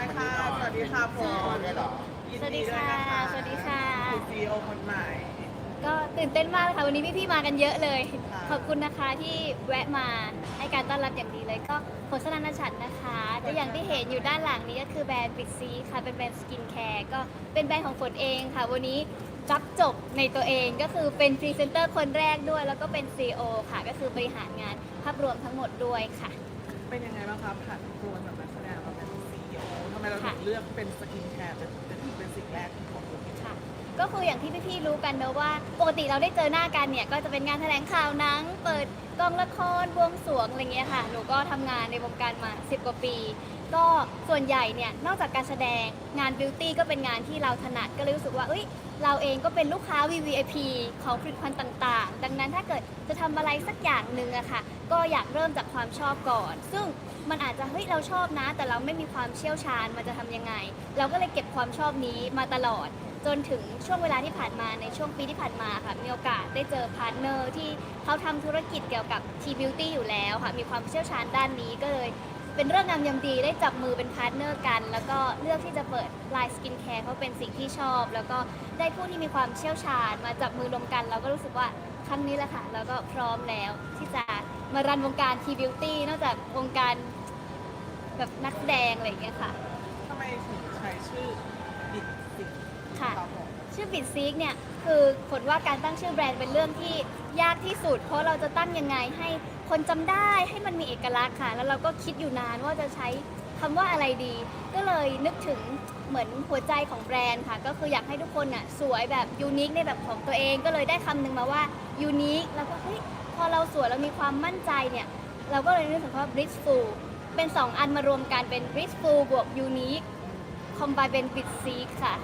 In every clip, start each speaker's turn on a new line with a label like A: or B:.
A: ได้ค่ะ สวัสดีค่ะผม
B: ได้เหรอ
A: ยิน
C: สวัสดี
A: ด้วย
C: ค่ะ
A: น
C: สวัสดีค่ะ
A: เป็นซีโอคนใหม่
C: ก็ตื่นเต้นมากเลยค่ะ วันนี้พี่ๆมากันเยอะเลย
A: ค่ะ
C: ขอบคุณนะคะที่แวะมาให้การต้อนรับอย่างดีเลย ก็โฆษณาชัดนะคะก็อย่างที่เห็นอยู่ด้านหลังนี้ก็คือแบรนด์บิ z ซีค่ะ เป็นแบรนด์สกินแคร์ก็เป็นแบรนด์ของฝนเองค่ะ วันนี้รับจบในตัวเองก็คือเป็นพรีเซนเตอร์คนแรกด้วย แล้วก็เป็น CEO ค่ะ ก็คือบริหารงานภาพรวมทั้งหมดด้วยค่ะ
A: เป็นยังไงบ้างครับผ่านตัวจากนักแสดงมาเป็นซีโอทำ ไมเราถึง
C: ค่ะ
A: เลือกเป็นสกินแคร์เป็นเป็นเป็นสิ่งแรกของคุณ
C: ค่ะ ก็คืออย่างที่พี่ๆรู้กันเนอะว่าปกติเราได้เจอหน้ากันเนี่ย ก็จะเป็นงานแถลงข่าวหนัง เปิดกองละครบวงสรวงอะไรเงี้ยค่ะ หนูก็ทำงานในวงการมา 10 กว่าปี ก็ส่วนใหญ่เนี่ย นอกจากการแสดงงานบิวตี้ก็เป็นงานที่เราถนัดก็เลยรู้สึกว่าเอ้ย เราเองก็เป็นลูกค้า VVIP ของผลิตภัณฑ์ต่างๆ ดังนั้นถ้าเกิดจะทำอะไรสักอย่างหนึ่งอะค่ะ ก็อยากเริ่มจากความชอบก่อน ซึ่งมันอาจจะเฮ้ยเราชอบนะ แต่เราไม่มีความเชี่ยวชาญมันจะทำยังไง เราก็เลยเก็บความชอบนี้มาตลอด จนถึงช่วงเวลาที่ผ่านมาในช่วงปีที่ผ่านมาค่ะมีโอกาสได้เจอพาร์ทเนอร์ที่เขาทำธุรกิจเกี่ยวกับทีบิวตี้อยู่แล้วค่ะมีความเชี่ยวชาญด้านนี้ก็เลยเป็นเรื่องงามยามดีได้จับมือเป็นพาร์ทเนอร์กัน แล้วก็เลือกที่จะเปิดไลน์สกินแคร์เพราะเป็นสิ่งที่ชอบ แล้วก็ได้ผู้ที่มีความเชี่ยวชาญ มาจับมือรวมกัน เราก็รู้สึกว่าครั้งนี้แหละค่ะ แล้วก็พร้อมแล้วที่จะมารันวงการทีบิวตี้นอกจากวงการ แบบนักแสดงอะไรอย่างเงี้ยค่ะ
A: ทำไมถึงใช้ชื่อบิดสิ
C: ค่ะ
A: ครับผม
C: ชื่อบิดซีกเนี่ยคือผลว่าการตั้งชื่อแบรนด์เป็นเรื่องที่ยากที่สุด เพราะเราจะตั้งยังไงให้คนจำได้ให้มันมีเอกลักษณ์ค่ะ แล้วเราก็คิดอยู่นานว่าจะใช้คำว่าอะไรดี ก็เลยนึกถึงเหมือนหัวใจของแบรนด์ค่ะ ก็คืออยากให้ทุกคนน่ะสวยแบบยูนิคในแบบของตัวเองก็เลยได้คำหนึ่งมาว่ายูนิคแล้วก็เฮ้ยพอเราสวยเรามีความมั่นใจเนี่ย เราก็เลยนึกถึงว่า blissful เป็น 2 อันมารวมกันเป็น blissful บวก unique คอมไบเป็น bit seek ค่ะ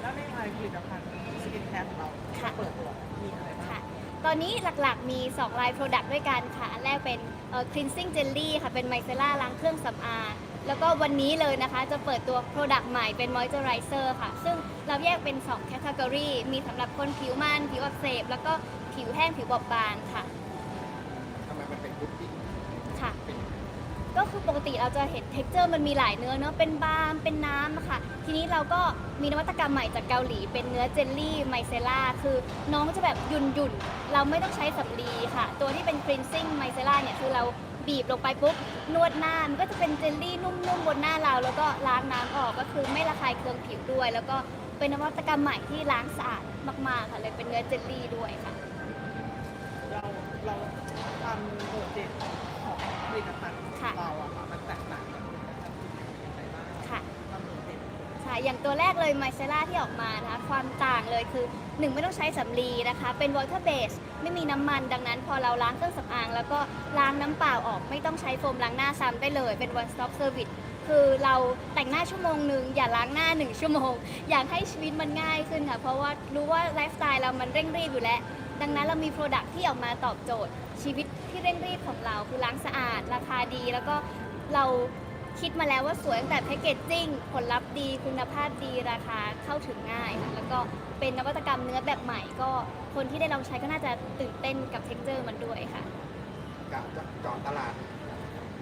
A: แล้วในไลน์ผลิตภัณฑ์สกินแคร์ของเรา
C: ค่ะ
A: เปิดตัวมีอะไรบ้าง
C: ค่ะ ตอนนี้หลักๆมี 2 ลาย Product ด้วยกันค่ะ อันแรกเป็นเอ่อ cleansing jelly ค่ะ เป็นไมเซล่าล้างเครื่องสำอาง แล้วก็วันนี้เลยนะคะ จะเปิดตัว Product ใหม่เป็น moisturizer ค่ะ ซึ่งเราแยกเป็น 2 category มีสำหรับคนผิวมัน ผิวอักเสบ แล้วก็ผิวแห้ง ผิวบอบบางค่ะ
B: ทำไมมันเป็นพุดดิ้ง
C: ค่ะ
B: เป็น
C: ก็คือปกติเราจะเห็น t e x t อร์มันมีหลายเนื้อเนาะเป็นบาล์มเป็นน้ำอะค่ะ ทีนี้เราก็มีนวัตกรรมใหม่จากเกาหลี เป็นเนื้อเจลลี่ไมเซล่าคือน้องจะแบบหยุ่นหยุ่นเราไม่ต้องใช้สำลีค่ะ ตัวที่เป็น cleansing ไมเซล่าเนี่ยคือเราบีบลงไปปุ๊บนวดหน้ามันก็จะเป็นเจลลี่นุ่มๆบนหน้าเรา แล้วก็ล้างน้ำออกก็คือไม่ระคายเคืองผิวด้วย แล้วก็เป็นนวัตกรรมใหม่ที่ล้างสะอาดมากๆค่ะเลยเป็นเนื้อเจลลี่ด้วยค่ะ
A: เราเราความโดดเด่นของ ผลิตภัณฑ์
C: ค่ะ
A: เราอะค่ะมันแตกต่างจากผลิตภัณฑ์อื่นยังไงบ้าง
C: ค่ะ
A: ความโดดเด่น
C: ใช่อย่างตัวแรกเลยไมเซล่าที่ออกมานะคะความต่างเลยคือ1ไม่ต้องใช้สำลีนะคะ เป็น water base ไม่มีน้ำมันดังนั้น พอเราล้างเครื่องสำอาง แล้วก็ล้างน้ำเปล่าออกไม่ต้องใช้โฟมล้างหน้าซ้ำได้เลย เป็น one stop service คือเราแต่งหน้าชั่วโมงหนึ่งอย่าล้างหน้า1ชั่วโมง อยากให้ชีวิตมันง่ายขึ้นค่ะ เพราะว่ารู้ว่าไลฟ์สไตล์เรามันเร่งรีบอยู่แล้ว ดังนั้นเรามีโปรดักที่ออกมาตอบโจทย์ ชีวิตที่เร่งรีบของเราคือล้างสะอาด ราคาดีแล้วก็เราคิดมาแล้วว่าสวยตั้งแต่แพคเกจจิ้งผลลัพธ์ดีคุณภาพดีราคาเข้าถึงง่ายค่ะแล้วก็เป็นนวัตกรรมเนื้อแบบใหม่ ก็คนที่ได้ลองใช้ก็น่าจะตื่นเต้นกับเท็กเจอร์มันด้วยค่ะ
B: กับเจาะตลาด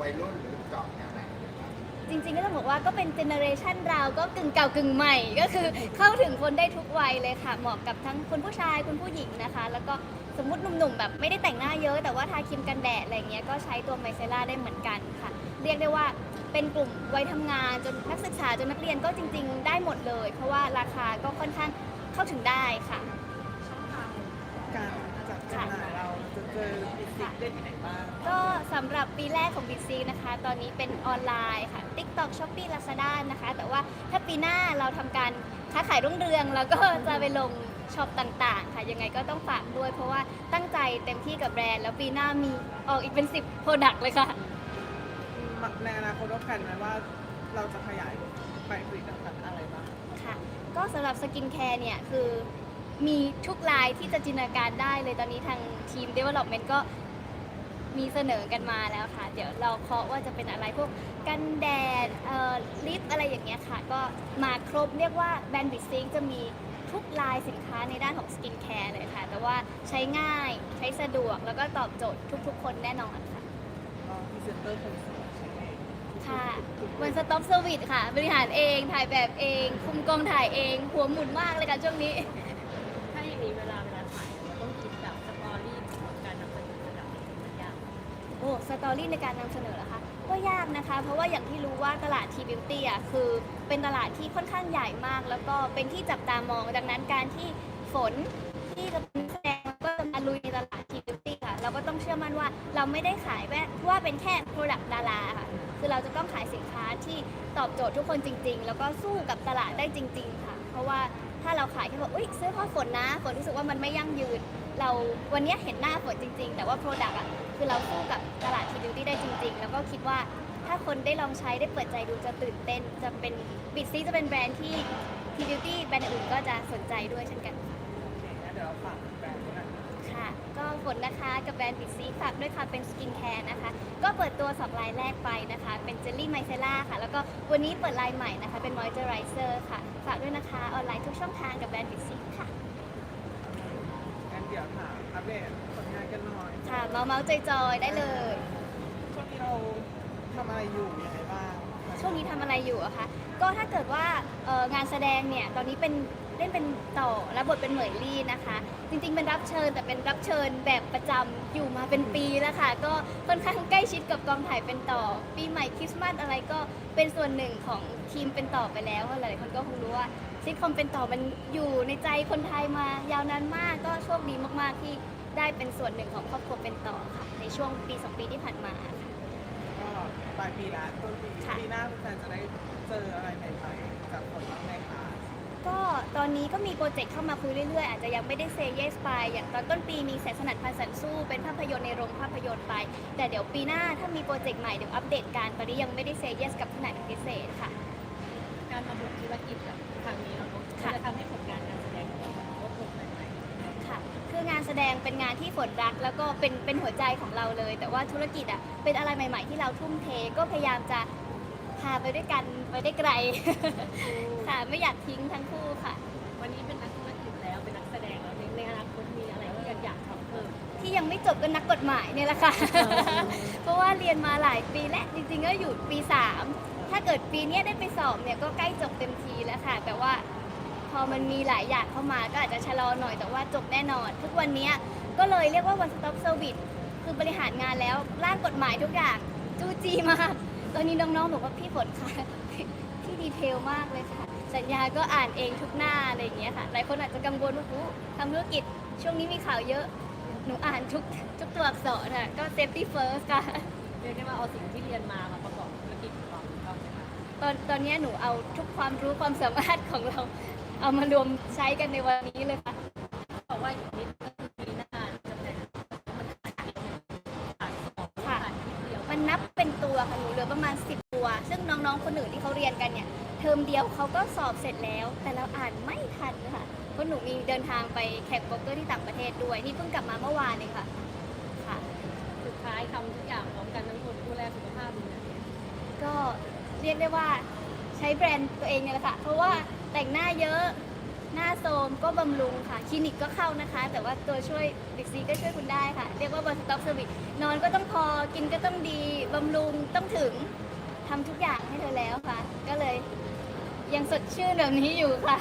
B: วัยรุ่นหรือเจาะแนวไหนครับ
C: จริงๆก็ต้องบอกว่าก็เป็นเจเนอเรชันเราก็กึ่งเก่ากึ่งใหม่ ก็คือเข้าถึงคนได้ทุกวัยเลยค่ะ เหมาะกับทั้งคุณผู้ชายคุณผู้หญิงนะคะ แล้วก็ สมมติหนุ่มๆแบบไม่ได้แต่งหน้าเยอะ แต่ว่าทาครีมกันแดดอะไรเงี้ยก็ใช้ตัวไมเซล่าได้เหมือนกันค่ะ เรียกได้ว่าเป็นกลุ่มวัยทำงานจนนักศึกษาจนนักเรียนก็จริง ๆ ได้หมดเลย เพราะว่าราคาก็ค่อนข้างเข้าถึงได้ค่ะ
A: ช่องทางการจัดจำหน่าย เราจะเจอบิดซิกได้ที่ไหนบ้าง
C: ก็สำหรับปีแรกของ b ิ c นะคะ ตอนนี้เป็นออนไลน์ค่ะ TikTok Shopee Lazada นะคะ แต่ว่าถ้าปีหน้าเราทำการค้าขายรุ่งเรือง แล้วก็จะไปลงช็อปต่างๆ ค่ะยังไงก็ต้องฝากด้วย เพราะว่าตั้งใจเต็มที่กับแบรนด์ แล้วปีหน้ามีออกอีกเป็น 10 Product เลยค่ะ
A: ในอนาคตเราแผนไว้ว่าเราจะขยายไปผลิตภัณฑ์อะไรบ้าง
C: ค่ะก็สำหรับสกินแคร์เนี่ย คือ มีทุกลายที่จะจินตนาการได้เลยตอนนี้ทางทีม Development ก็มีเสนอกันมาแล้วค่ะ เดี๋ยวเราเคาะว่าจะเป็นอะไรพวกกันแดดเอ่อลิปอะไรอย่างเงี้ยค่ะ ก็มาครบเรียกว่าแบรนด์บิสซิงจะมีทุกลายสินค้าในด้านของสกินแคร์เลยค่ะ แต่ว่าใช้ง่ายใช้สะดวกแล้วก็ตอบโจทย์ทุกๆ คนแน่นอนค่ะ
A: ก็พรีเซนเตอร์คนสวยใช่ไหม
C: ค่ะวันสต็อปเซอร์วิสค่ะ บริหารเองถ่ายแบบเอง คุมกองถ่ายเอง หัวหมุนมากเลยค่ะช่วงนี้ สตอรี่ในการนำเสนอเหรอคะก็ยากนะคะ เพราะว่าอย่างที่รู้ว่าตลาดทีบิวตี้อะคือเป็นตลาดที่ค่อนข้างใหญ่มาก แล้วก็เป็นที่จับตามองดังนั้นการที่ฝนที่จะเป็นแสดงก็จะมาลุยในตลาดทีบิวตี้ค่ะ เราก็ต้องเชื่อมั่นว่าเราไม่ได้ขายแค่ว่าเป็นแค่ Product ดาราค่ะคือเราจะต้องขายสินค้าที่ตอบโจทย์ทุกคนจริง ๆ แล้วก็สู้กับตลาดได้จริง ๆ ค่ะ เพราะว่าถ้าเราขายแค่บอกอุ้ยซื้อเพราะฝนนะ ฝนรู้สึกว่ามันไม่ยั่งยืน เราวันนี้เห็นหน้าฝนจริง ๆ แต่ว่า Product อะ คือเราสู้กับตลาดทีบิวตี้ได้จริง ๆ แล้วก็คิดว่าถ้าคนได้ลองใช้ได้เปิดใจดูจะตื่นเต้น จะเป็นบิดซีจะเป็นแบรนด์ที่ทีบิวตี้แบรนด์อื่นก็จะสนใจด้วยเช่นกัน
A: งั้นเดี๋ยวเราฝากแบรนด์ด้วยนะ
C: ค่ะ ก็ฝนนะคะกับแบรนด์บิดซีฝากด้วยค่ะเป็นสกินแคร์นะคะ ก็เปิดตัว2ลายแรกไปนะคะ เป็นเจลลี่ไมเซล่าค่ะ แล้วก็วันนี้เปิดลายใหม่นะคะ เป็นมอยเจอไรเซอร์ค่ะ ฝากด้วยนะคะ ออนไลน์ทุกช่องทางกับแบรนด์บิดซีค่ะ
A: งั้นเดี๋ยวถามอัปเดตผลงานกันหน่อย
C: ค่ะ เมาเมาจอยๆได้เลย
A: ช่วงนี้เราทำอะไรอยู่ยังไงบ้าง
C: ช่วงนี้ทำอะไรอยู่อะคะ ก็ถ้าเกิดว่าเอ่องานแสดงเนี่ย ตอนนี้เป็นเล่นเป็นต่อและบทเป็นเหมยลี่นะคะ จริงๆ เป็นรับเชิญแต่เป็นรับเชิญแบบประจำอยู่มาเป็นปีแล้วค่ะ ก็ค่อนข้างใกล้ชิดกับกองถ่ายเป็นต่อ ปีใหม่คริสต์มาสอะไรก็เป็นส่วนหนึ่งของทีมเป็นต่อไปแล้วหลายๆคนก็คงรู้ว่าซิทคอมเป็นต่อมันอยู่ในใจคนไทยมายาวนานมาก ก็โชคดีมากๆที่ ได้เป็นส่วนหนึ่งของครอบครัวเป็นต่อค่ะ ในช่วงปีสองปีที่ผ่านมาค่ะ
A: ก็ปลายปีละต้นปี
C: ค่ะ
A: ปีหน้าแฟนๆจะได้เจออะไรใหม่ๆจากผลบ้างไหมคะ
C: ก็ตอนนี้ก็มีโปรเจกต์เข้ามาคุยเรื่อยๆ อาจจะยังไม่ได้เซเยสไป อย่างตอนต้นปีมีแสนสนัดพันสันสู้ เป็นภาพยนตร์ในโรงภาพยนตร์ไป แต่เดี๋ยวปีหน้าถ้ามีโปรเจกต์ใหม่เดี๋ยวอัปเดตกัน ตอนนี้ยังไม่ได้เซเยสกับที่ไหนเป็นพิเศษค่ะ
D: การมาบุกธุรกิจแบบครั้งนี้เราเนอะ
C: ค่ะ
D: จะทำให้ แสดงเป็
C: นงานที่ฝนรัก แล้วก็เป็นเป็นหัวใจของเราเลย แต่ว่าธุรกิจอะเป็นอะไรใหม่ ๆ ที่เราทุ่มเทก็พยายามจะพาไปด้วยกันไปได้ไกล ค่ะไม่อยากทิ้งทั้งคู่ค่ะ
D: ๆวันนี้เป็นนักธุรกิจแล้วเป็นนักแสดงแล้วในในอนาคตมีอะไรที่อยากอยากทำเพิ่ม
C: ที่ยังไม่จบก็นักกฎหมายเนี่ยแหละค่ะ เพราะว่าเรียนมาหลายปีและจริงๆก็อยู่ปี 3 ถ้าเกิดปีเนี้ยได้ไปสอบเนี่ยก็ใกล้จบเต็มทีแล้วค่ะ แต่ว่า พอมันมีหลายอย่างเข้ามาก็อาจจะชะลอหน่อยแต่ว่าจบแน่นอน ทุกวันนี้ก็เลยเรียกว่า one stop service คือบริหารงานแล้วร่างกฎหมายทุกอย่างจู้จี้มาก ตอนนี้น้องๆบอกว่าพี่ฝนค่ะพี่ดีเทลมากเลยค่ะ สัญญาก็อ่านเองทุกหน้าอะไรอย่างเงี้ยค่ะหลายคนอาจจะกังวลว่าหูทำธุรกิจ ช่วงนี้มีข่าวเยอะหนูอ่านทุกทุกตัวอักษรค่ะก็ safety first ค่ะ
D: เรียกได้ว่าเอาสิ่งที่เรียนมามาประกอบธุรกิจของเราตอ
C: นตอนนี้หนูเอาทุกความรู้ความสามารถของเรา เอามารวมใช้กันในวันนี้เลยค่ะ
D: บอกว่าอีกนิดก็คือปีหน้าจะเป็นมันขาดนิดนึงขาดสอง
C: ค่ะ
D: ขาดนิดเดียว
C: มันนับเป็นตัวค่ะหนูเหลือประมาณ 10 ตัว ซึ่งน้องๆคนอื่นที่เขาเรียนกันเนี่ยเทอมเดียวเขาก็สอบเสร็จแล้ว แต่เราอ่านไม่ทันค่ะเพราะหนูมีเดินทางไปแข่งโป๊กเกอร์ที่ต่างประเทศด้วยนี่เพิ่งกลับมาเมื่อวานเองค่ะค่ะ
D: สุดท้ายทำทุกอย่างพร้อมกันทั้งคนดูแลสุขภาพดูแลเนี่ย
C: ก็เรียกได้ว่าใช้แบรนด์ตัวเองเนี่ยแหละค่ะเพราะว่า แต่งหน้าเยอะ หน้าโทรมก็บำรุงค่ะ คลินิกก็เข้านะคะ แต่ว่าตัวช่วยบิ๊กซีก็ช่วยคุณได้ค่ะ เรียกว่าบนสต็อกเซอร์วิสนอนก็ต้องพอ กินก็ต้องดี บำรุงต้องถึง ทำทุกอย่างให้เธอแล้วค่ะ ก็เลยยังสดชื่นแบบนี้อยู่ค่ะ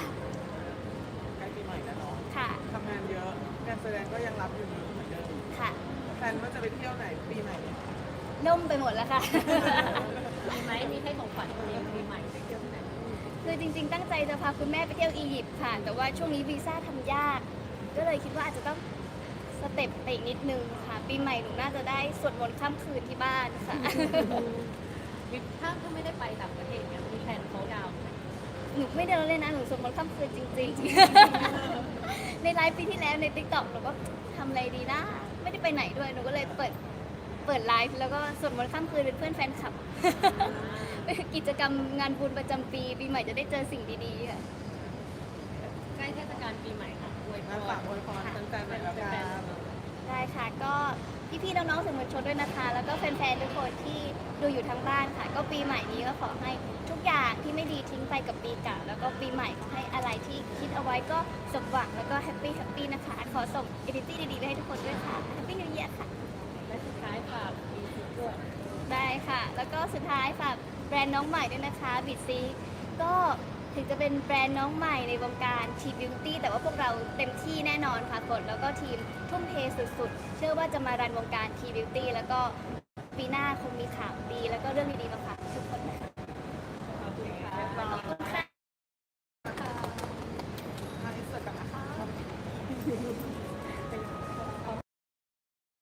A: ใกล้ปีใหม่แล้วเนาะ
C: ค่ะ
A: ทำงานเยอะการแสดงก็ยังรับอยู่เหมือนเดิม
C: ค่ะ
A: แฟนว่าจะไปเที่ยวไหนปีใหม่เนี่ย
C: ล่มไปหมดแล้วค่ะ
D: มีไหมมีให้ของขวัญตัวเองปีใหม่ไปเที่ยวที่ไหน
C: คือจริง ๆ ตั้งใจจะพาคุณแม่ไปเที่ยวอียิปต์ค่ะ แต่ว่าช่วงนี้วีซ่าทำยาก ก็เลยคิดว่าอาจจะต้องสเต็ปไปอีกนิดนึงค่ะ ปีใหม่หนูน่าจะได้สวดมนต์ข้ามคืนที่บ้านค่ะ
D: มีถ้าถ้าไม่ได้ไปต่างประเทศเนี่ยมีแผนเขาดาวน์ไหม
C: หนูไม่เดินเลยนะ หนูสวดมนต์ข้ามคืนจริง ๆ ในไลฟ์ปีที่แล้วในติ๊กต็อกหนูก็ทำอะไรดีนะ ไม่ได้ไปไหนด้วย หนูก็เลยเปิด เปิดไลฟ์แล้วก็สวดมนต์ข้ามคืนเป็นเพื่อนแฟนคลับ เป็นกิจกรรมงานบุญประจำปีปีใหม่จะได้เจอสิ่งดีๆค่ะ
D: ใกล้เทศกาลปีใหม่ค่ะอวยพ
A: งั้น
D: ร
A: ฝากอวยพรแฟนๆหน่อยแล้วกัน
C: ได้ค่ะก็พี่ๆน้องๆสื่อมวลชนด้วยนะคะ แล้วก็แฟนๆทุกคนที่ดูอยู่ทางบ้านค่ะ ก็ปีใหม่นี้ก็ขอให้ทุกอย่างที่ไม่ดีทิ้งไปกับปีเก่าแล้วก็ปีใหม่ให้อะไรที่คิดเอาไว้ก็สมหวังแล้วก็แฮปปี้แฮปปี้นะคะ ขอส่งเอดิตี้ดีๆไปให้ทุกคนด้วยค่ะแฮปปี้นิวเยียร์ค่ะ
D: และสุดท้ายฝากมีซิกด้วย
C: ได้ค่ะ แล้วก็สุดท้ายฝากแบรนด์น้องใหม่ด้วยนะคะบิดซีก็ถึงจะเป็นแบรนด์น้องใหม่ในวงการทีบิวตี้แต่ว่าพวกเราเต็มที่แน่นอนค่ะกดแล้วก็ทีมทุ่มเทสุดๆ เชื่อว่าจะมารันวงการทีบิวตี้แล้วก็ปีหน้าคงมีข่าวดี แล้วก็เรื่องดีๆมาฝากทุกคนนะคะ
D: ขอบคุณค่ะ
C: ขอบคุณค่ะ